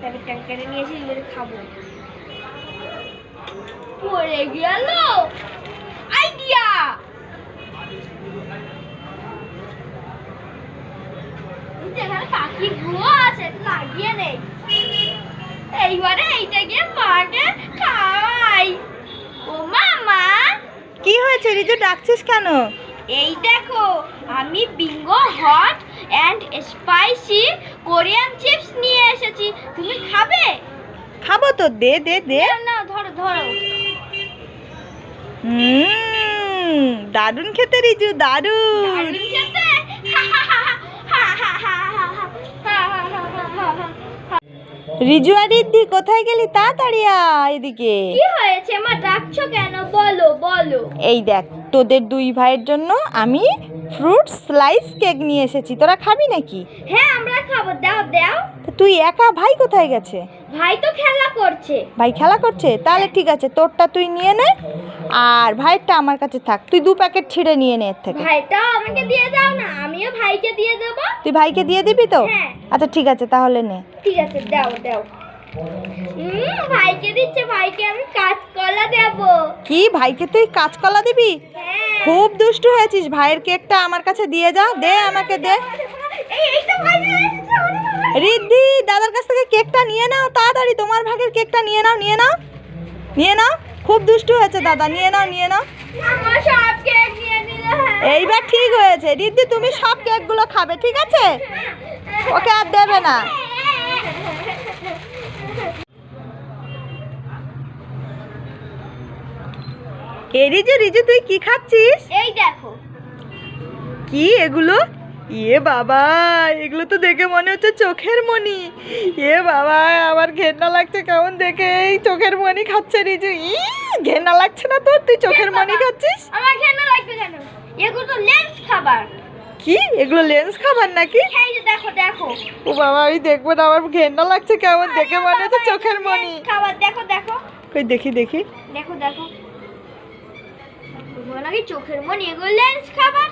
তবে কেটে নিয়েছি খাব। পড়ে গেল। আইডিয়া! পাখি গুঁড়ো আছে লাগিয়ে নেই এইবারে এইটা গিয়ে মাকে খাওয়াই। ও মামা! কি হয়েছে রিজু ডাকছিস কেন? এই দেখো আমি Bingo hot and spicy Korean chips নিয়ে এসেছি তুমি খাবে খাব তো দে দে দে না ধরো ধরো হুম দারুণ খেতে রিজু দারুণ খেতে রিজু আর রিদ্ধি কোথায় গেলি তাড়াতাড়ি আয় এদিকে কি হয়েছে মা ডাকছো কেন এই দেখ তোদের দুই ভাইয়ের জন্য আমি ফ্রুট স্লাইস কেক নিয়ে এসেছি। তোরা খাবি নাকি? হ্যাঁ আমরা খাব। দাও দাও। তুই একা ভাই কোথায় গেছে? ভাই তো খেলা করছে। ভাই খেলা করছে? তাহলে ঠিক আছে তোরটা তুই নিয়ে নে আর ভাইয়েরটা আমার কাছে থাক। তুই দু প্যাকেট ছিঁড়ে নিয়ে নে এর থেকে। ভাইটা আমাকে দিয়ে দাও না আমিও ভাইকে দিয়ে দেবো। তুই ভাইকে দিয়ে দিবি তো? হ্যাঁ। আচ্ছা ঠিক আছে তাহলে নে। ঠিক আছে দাও দাও। হুম ভাইকে দিচ্ছে ভাইকে আমি কাঁচকলা দেবো। কি ভাইকে তুই কাঁচকলা দিবি? হ্যাঁ। খুব দুষ্টু হয়েছিস। ভাইয়ের কেকটা আমার কাছে দিয়ে যা দে আমাকে দে। রিদ্ধি দাদার কাছ থেকে কেকটা নিয়ে নাও তাড়াতাড়ি তোমার ভাগের কেকটা নিয়ে নাও নিয়ে নাও। নিয়ে নাও। খুব দুষ্টু হয়েছে দাদা নিয়ে নাও নিয়ে নাও। সব কেক নিয়ে হ্যাঁ। এইবার ঠিক হয়েছে। রিদ্ধি তুমি সব কেকগুলো খাবে ঠিক আছে? ওকে আর দেবে না। এ রিজু রিজু তুই কি খাচ্ছিস? এই দেখো। কি এগুলো? ইয়ে বাবা এগুলো তো দেখে মনে হচ্ছে চোখের মণি। এ বাবা আমার ঘেন্না লাগছে কেমন দেখে। এই চোখের মণি খাচ্ছে রিজু। ই ঘেন্না লাগছে না তোর? তুই চোখের মণি খাচ্ছিস? আমার কেন লাগবে কেন? এগুলো তো লেন্স খাবার। কি? এগুলো লেন্স খাবার নাকি? এই যে দেখো দেখো। ও বাবা আমি দেখব না আমার ঘেন্না লাগছে কেমন দেখে মনে হচ্ছে চোখের মণি। খাবার। দেখো দেখো। কই দেখি দেখি। দেখো দেখো। নাকি চোখের মনি এগুলো লেন্স খাবার?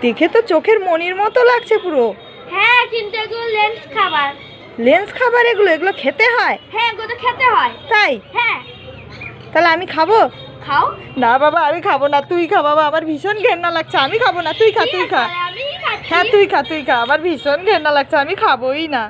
দেখে তো চোখের মনির মতো লাগছে পুরো। হ্যাঁ কিন্তু এগুলো লেন্স খাবার। লেন্স খাবার এগুলো এগুলো খেতে হয়? হ্যাঁ এগুলো তো খেতে হয়। তাই? হ্যাঁ। তাহলে আমি খাব? খাও। না বাবা আমি খাব না তুই খা বাবা আমার ভীষণ ঘেন্না লাগছে আমি খাব না তুই খা তুই খা। হ্যাঁ তুই খা তুই খা আমার ভীষণ ঘেন্না লাগছে আমি খাবোই না।